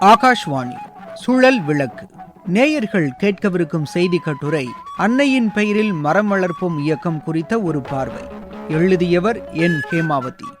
ஆகாஷ்வாணி சுழல் விளக்கு. நேயர்கள் கேட்கவிருக்கும் செய்தி கட்டுரை அன்னையின் பெயரில் மரம் வளர்ப்போம் இயக்கம் குறித்த ஒரு பார்வை. எழுதியவர் என். ஹேமாவதி.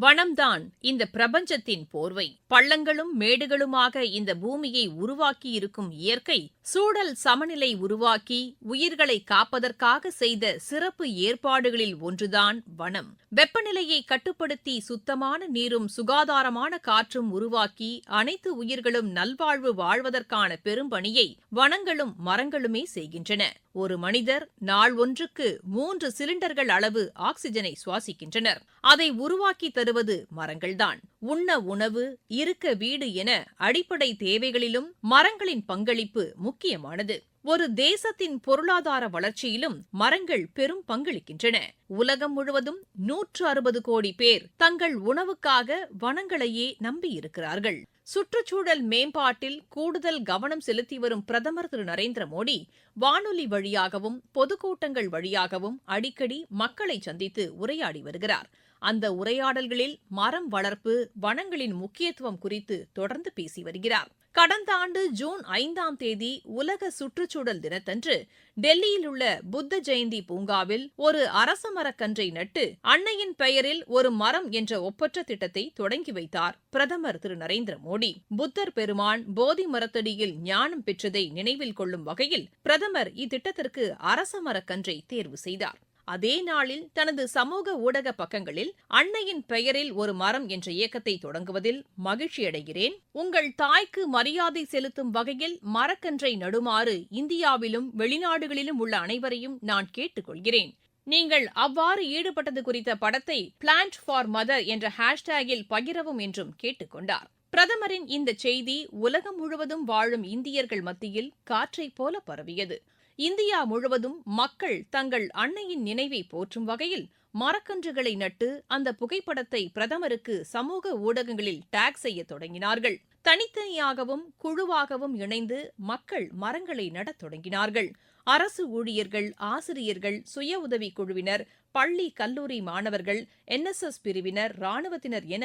வனம்தான் இந்த பிரபஞ்சத்தின் போர்வை. பள்ளங்களும் மேடுகளுமாக இந்த பூமியை உருவாக்கியிருக்கும் இயற்கை சூழல் சமநிலை உருவாக்கி உயிர்களை காப்பதற்காக செய்த சிறப்பு ஏற்பாடுகளில் ஒன்றுதான் வனம். வெப்பநிலையை கட்டுப்படுத்தி சுத்தமான நீரும் சுகாதாரமான காற்றும் உருவாக்கி அனைத்து உயிர்களும் நல்வாழ்வு வாழ்வதற்கான பெரும்பணியை வனங்களும் மரங்களுமே செய்கின்றன. ஒரு மனிதர் நாள் ஒன்றுக்கு மூன்று சிலிண்டர்கள் அளவு ஆக்சிஜனை சுவாசிக்கின்றனர். அதை உருவாக்கி தரும் தருவது மரங்கள்தான். உண்ண உணவு இருக்க வீடு என அடிப்படை தேவைகளிலும் மரங்களின் பங்களிப்பு முக்கியமானது. ஒரு தேசத்தின் பொருளாதார வளர்ச்சியிலும் மரங்கள் பெரும் பங்களிக்கின்றன. உலகம் முழுவதும் நூற்று அறுபது கோடி பேர் தங்கள் உணவுக்காக வனங்களையே நம்பியிருக்கிறார்கள். சுற்றுச்சூழல் மேம்பாட்டில் கூடுதல் கவனம் செலுத்தி வரும் பிரதமர் திரு. நரேந்திர மோடி வானொலி வழியாகவும் பொதுக்கூட்டங்கள் வழியாகவும் அடிக்கடி மக்களை சந்தித்து உரையாடி வருகிறார். அந்த உரையாடல்களில் மரம் வளர்ப்பு வனங்களின் முக்கியத்துவம் குறித்து தொடர்ந்து பேசி வருகிறார். கடந்த ஆண்டு ஜூன் ஐந்தாம் தேதி உலக சுற்றுச்சூழல் தினத்தன்று டெல்லியில் உள்ள புத்த ஜெயந்தி பூங்காவில் ஒரு அரச மரக்கன்றை நட்டு அன்னையின் பெயரில் ஒரு மரம் என்ற ஒப்பற்ற திட்டத்தை தொடங்கி வைத்தார் பிரதமர் திரு நரேந்திர மோடி. புத்தர் பெருமான் போதி மரத்தடியில் ஞானம் பெற்றதை நினைவில் கொள்ளும் வகையில் பிரதமர் இத்திட்டத்திற்கு அரச மரக்கன்றை தேர்வு செய்தார். அதே நாளில் தனது சமூக ஊடக பக்கங்களில் அன்னையின் பெயரில் ஒரு மரம் என்ற இயக்கத்தை தொடங்குவதில் மகிழ்ச்சியடைகிறேன். உங்கள் தாய்க்கு மரியாதை செலுத்தும் வகையில் மரக்கன்றை நடுமாறு இந்தியாவிலும் வெளிநாடுகளிலும் உள்ள அனைவரையும் நான் கேட்டுக்கொள்கிறேன். நீங்கள் அவ்வாறு ஈடுபட்டது குறித்த படத்தை பிளான்ட் ஃபார் மதர் என்ற ஹேஷ்டேகில் பகிரவும் என்றும் கேட்டுக்கொண்டார். பிரதமரின் இந்த செய்தி உலகம் முழுவதும் வாழும் இந்தியர்கள் மத்தியில் காற்றைப் போல பரவியது. இந்தியா முழுவதும் மக்கள் தங்கள் அன்னையின் நினைவை போற்றும் வகையில் மரக்கன்றுகளை நட்டு அந்த புகைப்படத்தை பிரதமருக்கு சமூக ஊடகங்களில் டேக் செய்ய தொடங்கினார்கள். தனித்தனியாகவும் குழுவாகவும் இணைந்து மக்கள் மரங்களை நடத் தொடங்கினார்கள். அரசு ஊழியர்கள் ஆசிரியர்கள் சுய உதவிக் குழுவினர் பள்ளி கல்லூரி மாணவர்கள் என்எஸ்எஸ் பிரிவினர் ராணுவத்தினர் என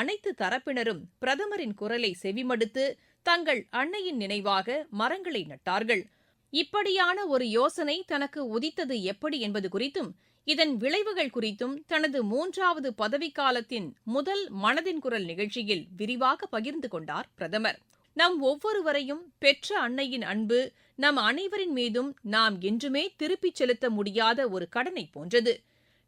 அனைத்து தரப்பினரும் பிரதமரின் குரலை செவிமடுத்து தங்கள் அன்னையின் நினைவாக மரங்களை நட்டார்கள். இப்படியான ஒரு யோசனை தனக்கு உதித்தது எப்படி என்பது குறித்தும் இதன் விளைவுகள் குறித்தும் தனது மூன்றாவது பதவிக்காலத்தின் முதல் மனதின் குரல் நிகழ்ச்சியில் விரிவாக பகிர்ந்து கொண்டார் பிரதமர். நம் ஒவ்வொருவரையும் பெற்ற அன்னையின் அன்பு நம் அனைவரின் மீதும் நாம் என்றுமே திருப்பிச் செலுத்த முடியாத ஒரு கடனை போன்றது.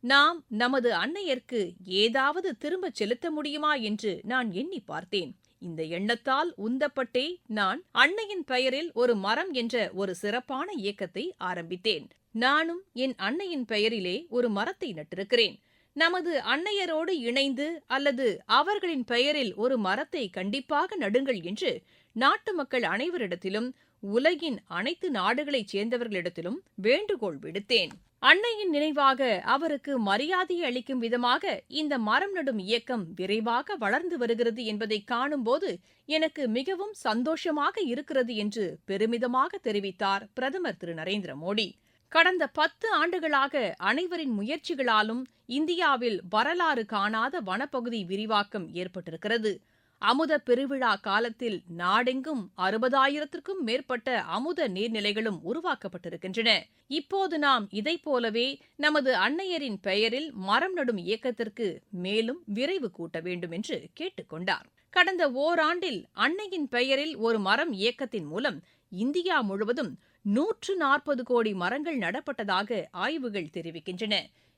நாம் நமது அன்னையர்க்கு ஏதாவது திரும்பச் செலுத்த முடியுமா என்று நான் எண்ணி பார்த்தேன். இந்த எண்ணத்தால் உந்தப்பட்டே நான் அன்னையின் பெயரில் ஒரு மரம் என்ற ஒரு சிறப்பான இயக்கத்தை ஆரம்பித்தேன். நானும் என் அன்னையின் பெயரிலே ஒரு மரத்தை நட்டிருக்கிறேன். நமது அன்னையரோடு இணைந்து அல்லது அவர்களின் பெயரில் ஒரு மரத்தை கண்டிப்பாக நடுங்கள் என்று நாட்டு மக்கள் அனைவரிடத்திலும் உலகின் அனைத்து நாடுகளைச் சேர்ந்தவர்களிடத்திலும் வேண்டுகோள் விடுத்தேன். அன்னையின் நினைவாக அவருக்கு மரியாதை அளிக்கும் விதமாக இந்த மரம் நடும் இயக்கம் விரைவாக வளர்ந்து வருகிறது என்பதை காணும்போது எனக்கு மிகவும் சந்தோஷமாக இருக்கிறது என்று பெருமிதமாக தெரிவித்தார் பிரதமர் திரு. நரேந்திர மோடி. கடந்த பத்து ஆண்டுகளாக அனைவரின் முயற்சிகளாலும் இந்தியாவில் வரலாறு காணாத வனப்பகுதி விரிவாக்கம் ஏற்பட்டிருக்கிறது. அமுத பெருவிழா காலத்தில் நாடெங்கும் அறுபதாயிரத்திற்கும் மேற்பட்ட அமுத நீர்நிலைகளும் உருவாக்கப்பட்டிருக்கின்றன. இப்போது நாம் இதைப் போலவே நமது அன்னையரின் பெயரில் மரம் நடும் இயக்கத்திற்கு மேலும் விரைவு கூட்ட வேண்டும் என்று கேட்டுக்கொண்டார் கடந்த ஓராண்டில் அன்னையின் பெயரில் ஒரு மரம் இயக்கத்தின் மூலம் இந்தியா முழுவதும் நூற்று நாற்பது கோடி மரங்கள் நடப்பட்டதாக ஆய்வுகள் தெரிவிக்கின்றன.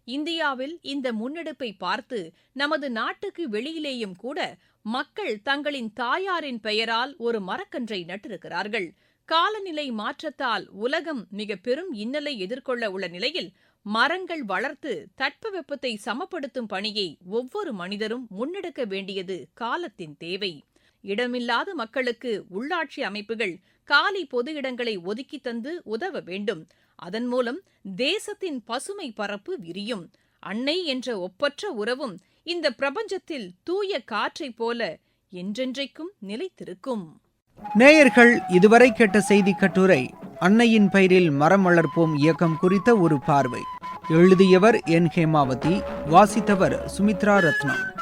இந்தியாவில் இந்த முன்னெடுப்பை பார்த்து நமது நாட்டுக்கு வெளியிலேயும் கூட மக்கள் தங்களின் தாயாரின் பெயரால் ஒரு மரக்கன்றை நட்டிருக்கிறார்கள். காலநிலை மாற்றத்தால் உலகம் மிக பெரும் இன்னலை எதிர்கொள்ள உள்ள நிலையில் மரங்கள் வளர்த்து தட்பவெப்பத்தை சமப்படுத்தும் பணியை ஒவ்வொரு மனிதரும் முன்னெடுக்க வேண்டியது காலத்தின் தேவை. இடமில்லாத மக்களுக்கு உள்ளாட்சி அமைப்புகள் காலி பொது இடங்களை ஒதுக்கி தந்து உதவ வேண்டும். அதன் மூலம் தேசத்தின் பசுமை பரப்பு விரியும். அன்னை என்ற ஒப்பற்ற உறவும் இந்த பிரபஞ்சத்தில் தூய காற்றைப் போல என்றென்றைக்கும் நிலைத்திருக்கும். நேயர்கள் இதுவரை கேட்ட செய்தி கட்டுரை அன்னையின் பெயரில் மரம் வளர்ப்போம் இயக்கம் குறித்த ஒரு பார்வை. எழுதியவர் என். ஹேமாவதி வாசித்தவர் சுமித்ரா ரத்னம்.